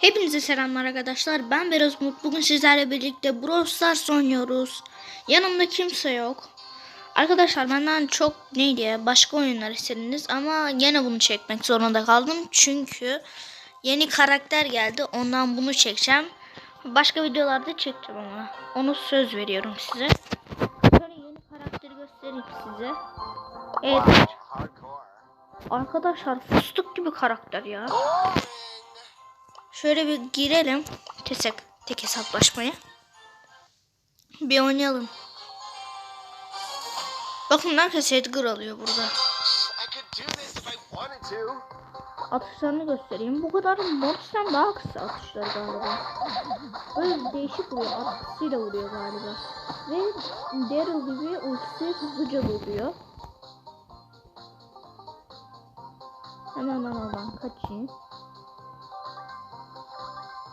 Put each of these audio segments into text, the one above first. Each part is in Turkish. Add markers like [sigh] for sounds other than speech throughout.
Hepinize selamlar arkadaşlar. Ben Beraz Umut. Bugün sizlerle birlikte Brawl Stars oynuyoruz. Yanımda kimse yok. Arkadaşlar benden çok neydi başka oyunlar istediniz ama gene bunu çekmek zorunda kaldım. Çünkü yeni karakter geldi. Ondan bunu çekeceğim. Başka videolarda çekeceğim ama. Onu söz veriyorum size. Şöyle yeni karakteri göstereyim size. Evet. Arkadaşlar fıstık gibi karakter ya. [laughs] Şöyle bir girelim. Tek, tek hesaplaşmaya. Bir oynayalım. Bakın herkes Edgar alıyor burada. Atışlarını göstereyim. Bu kadar Mortis'ten daha kısa atışları galiba. Böyle değişik vuruyor. Atkısıyla vuruyor galiba. Ve Daryl gibi ultisi hızlıca vuruyor. Hemen ben oradan kaçayım.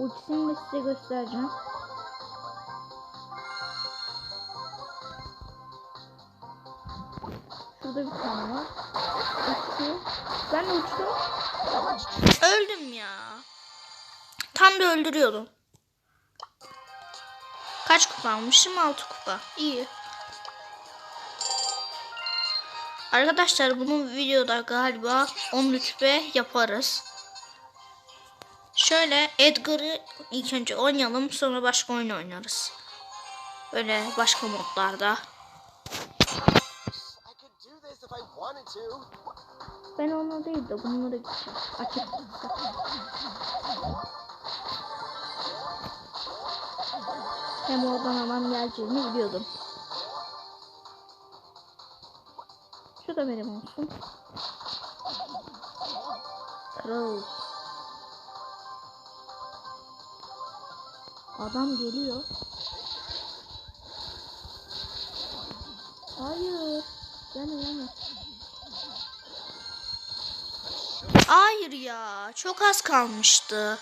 Ultisini de size göstereceğim. Şurada bir tane var. Uçtu. Ben de uçtum. Öldüm ya. Tam da öldürüyordum. Kaç kupa almışım? 6 kupa. İyi. Arkadaşlar bunu videoda galiba 10 rütbe yaparız. Şöyle Edgar'ı ilk önce oynayalım sonra başka oyun oynarız. Böyle başka modlarda. Ben ona değil de gideceğim. Açık. Hem oradan hemen geleceğini biliyordum. Şu da benim olsun. Kral. Adam geliyor. Hayır. Yana yana. Hayır ya. Çok az kalmıştı.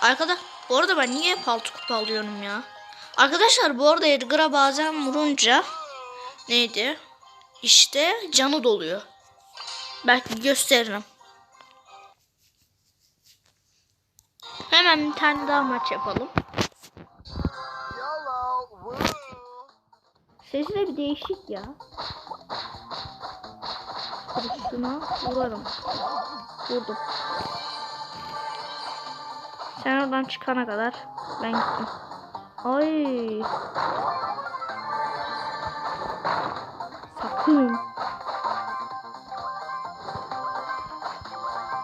Arkada bu arada ben niye hep altı kupa alıyorum ya? Arkadaşlar bu arada Edgar'a bazen vurunca neydi? İşte canı doluyor. Belki gösteririm. Hemen bir tane daha maç yapalım. Sesi bir değişik ya. Şuna vurarım. Vurdum. Sen oradan çıkana kadar ben gittim. Ay. Sakın.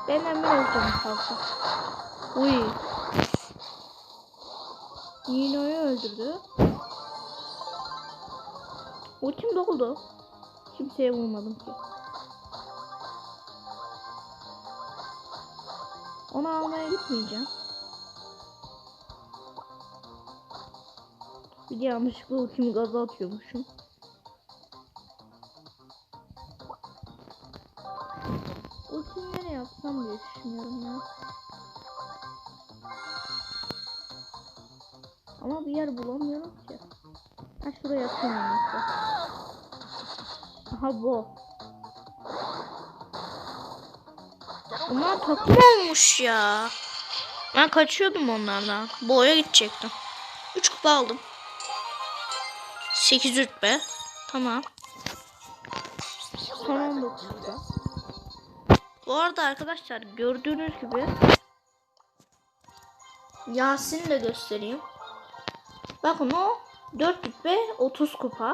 Ben hemen öleceğim fazla. Uy. Nino'yu öldürdü. Ultim doldu. Kimseye vurmadım ki. Onu almaya gitmeyeceğim. Bir de yanlışlıkla ultimi gaza atıyormuşum. Ultimi nereye yapsam diye düşünüyorum ya. Bir yer bulamıyorum ki. Ha şuraya atayım en iyisi. Aha bu. Bunlar takım olmuş ya. Ben kaçıyordum onlardan. Boya gidecektim. 3 kupa aldım. 8 rütbe. Tamam. Son 19 kupa. Bu arada arkadaşlar gördüğünüz gibi Yasin'i de göstereyim. Bakın o 4 rütbe 30 kupa.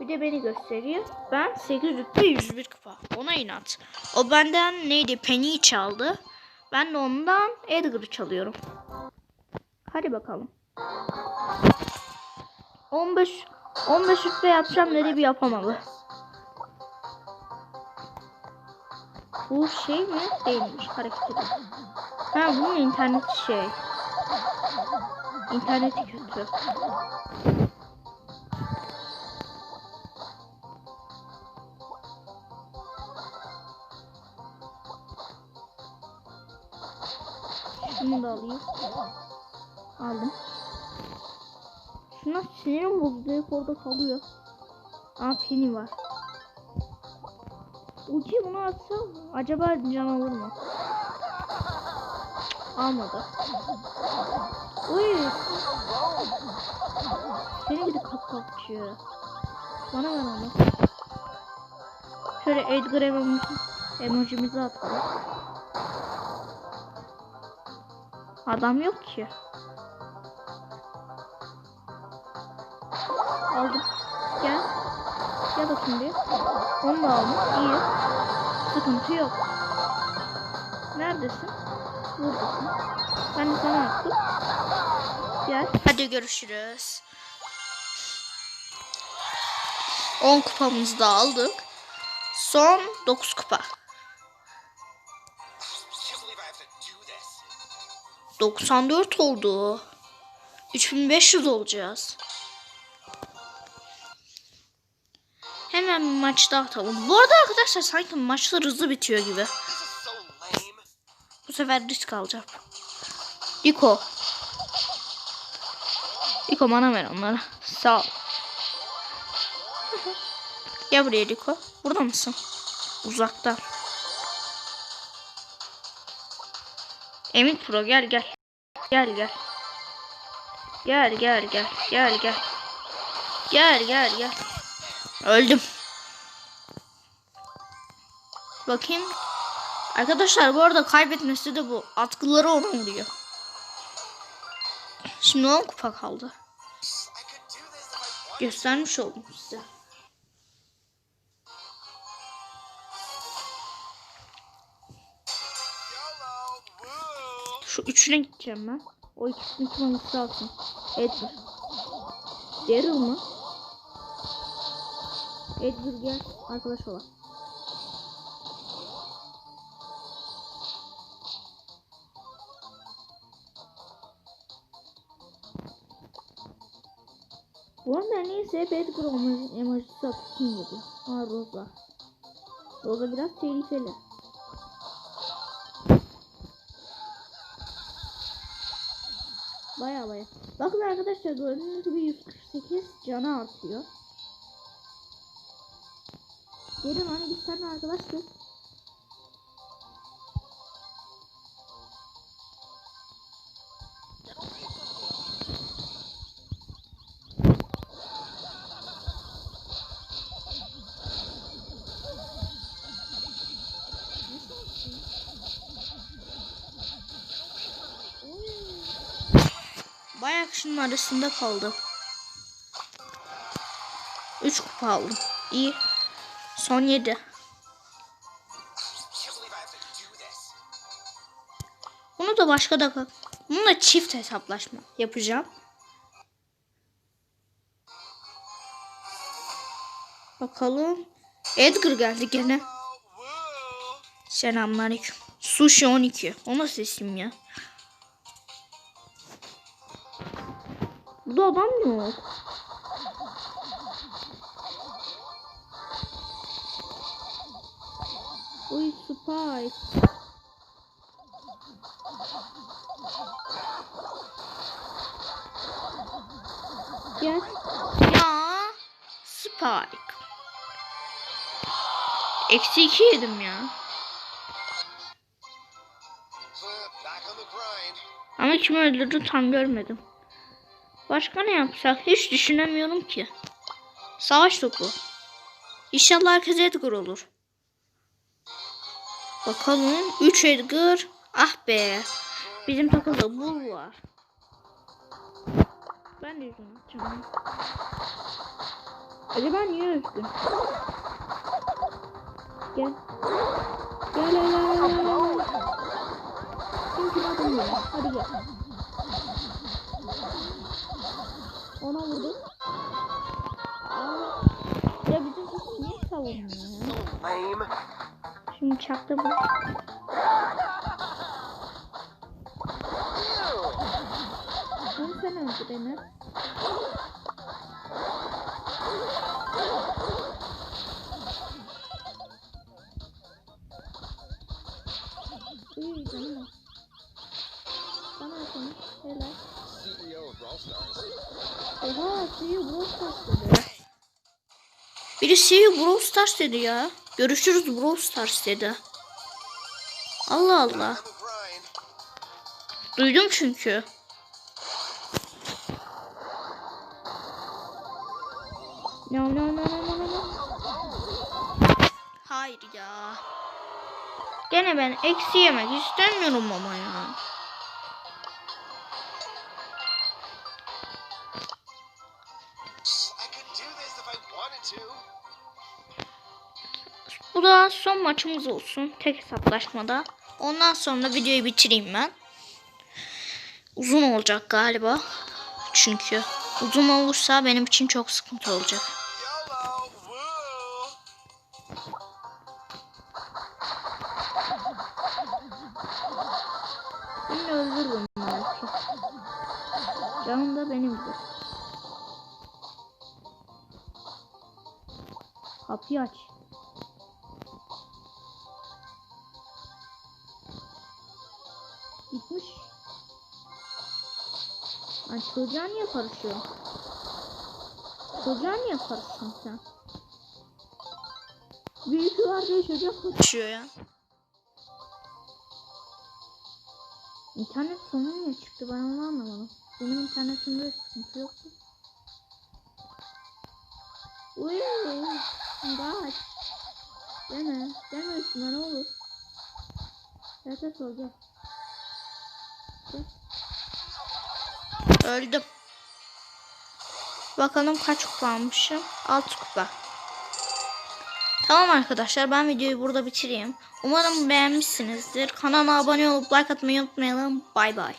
Bir de beni göstereyim. Ben 8 rütbe 101 kupa. Ona inat. O benden neydi? Penny'i çaldı. Ben de ondan Edgar'ı çalıyorum. Hadi bakalım. 15 15 rütbe yapacağım dedi bir yapamadı. Bu şey mi? Değilmiş. Hareket ediyor. Ha bunun interneti şey. İnterneti kötü. Şunu da alayım. Aldım. Şuna sinirim bozuldu. Hep orada kalıyor. Aa pini var. Uçuyor bunu atsam acaba can alır mı? Almadı. Uy. Seni gidi kapkapçı. Bana ver onu. Şöyle Edgar emoji, emojimizi atalım. Adam yok ki. Aldım. Gel. Gel bakayım bir. Onu da aldım. İyi. Sıkıntı yok. Neredesin? Buradasın. Ben sana attım. Gel. Hadi görüşürüz. 10 kupamızı da aldık. Son 9 kupa. Can't believe I have to do this. 94 oldu. 3500 olacağız. Hemen bir maç daha atalım. Bu arada arkadaşlar sanki maçlar hızlı bitiyor gibi. Sefer risk alacağım. Diko. Diko bana ver onları. Sağ ol. [laughs] Gel buraya Diko. Burada mısın? Uzakta. Emin Pro gel gel. Gel gel. Gel gel gel. Gel gel. Gel gel gel. Öldüm. Bakayım. Arkadaşlar bu arada kaybetmesi de bu. Atkıları ona vuruyor. Şimdi 10 kupa kaldı. Göstermiş oldum size. Şu üçüne gideceğim ben. O ikisini alırsa alsın. Edgar. Daryl mı? Edgar gel. Arkadaş olalım. Bu arada neyse olma emojisi atılsın gibi. Ha Rosa. Rosa biraz tehlikeli. Baya baya. Bakın arkadaşlar gördüğünüz gibi 148 canı artıyor. Gelin hani biz seninle arkadaştık. Bayağı kişinin arasında kaldım. 3 kupa aldım. İyi. Son 7. Can't believe I have to do this. Bunu da başka da bunu da çift hesaplaşma yapacağım. Bakalım. Edgar geldi gene. Selamünaleyküm. Sushi 12. O nasıl isim ya? Burada adam yok. Uy Spike. Gel. Ya Spike. Eksi iki yedim ya. Ama kim öldürdü tam görmedim. Başka ne yapsak hiç düşünemiyorum ki. Savaş topu. İnşallah herkes Edgar olur. Bakalım 3 Edgar. Ah be. Bizim takımda bu var. Ben de yüzünü atacağım. Acaba niye üzgün? Gel. Gel gel gel gel. Kim kim adam ya? Hadi gel. Ona vurdum. Aa, ya bizim kız niye savunmuyor. Şimdi çaktı bu. Bunu sen öldü beni. İyi canım. Bana atın. Helal. CEO of Brawl Stars. Oha CEO Brawl Stars dedi. Biri CEO Brawl Stars dedi ya. Görüşürüz Brawl Stars dedi. Allah Allah. Duydum çünkü. No no no no no. no. Hayır ya. Gene ben eksi yemek istemiyorum ama ya. Bu da son maçımız olsun. Tek hesaplaşmada. Ondan sonra videoyu bitireyim ben. Uzun olacak galiba. Çünkü uzun olursa benim için çok sıkıntı olacak. Seni öldürürüm belki. Canım da benimdir. Kapıyı aç. Ay çocuğa niye karışıyor? Çocuğa niye karışıyorsun sen? Büyük var diye çocuğa karışıyor ya. İnternet sonu niye çıktı ben onu anlamadım. Benim internetimde sıkıntı yok. Uy, kaç. Deme, deme üstüne ne olur. Yatak olacak. Öldüm. Bakalım kaç kupa almışım. 6 kupa. Tamam arkadaşlar ben videoyu burada bitireyim. Umarım beğenmişsinizdir. Kanala abone olup like atmayı unutmayalım. Bay bay.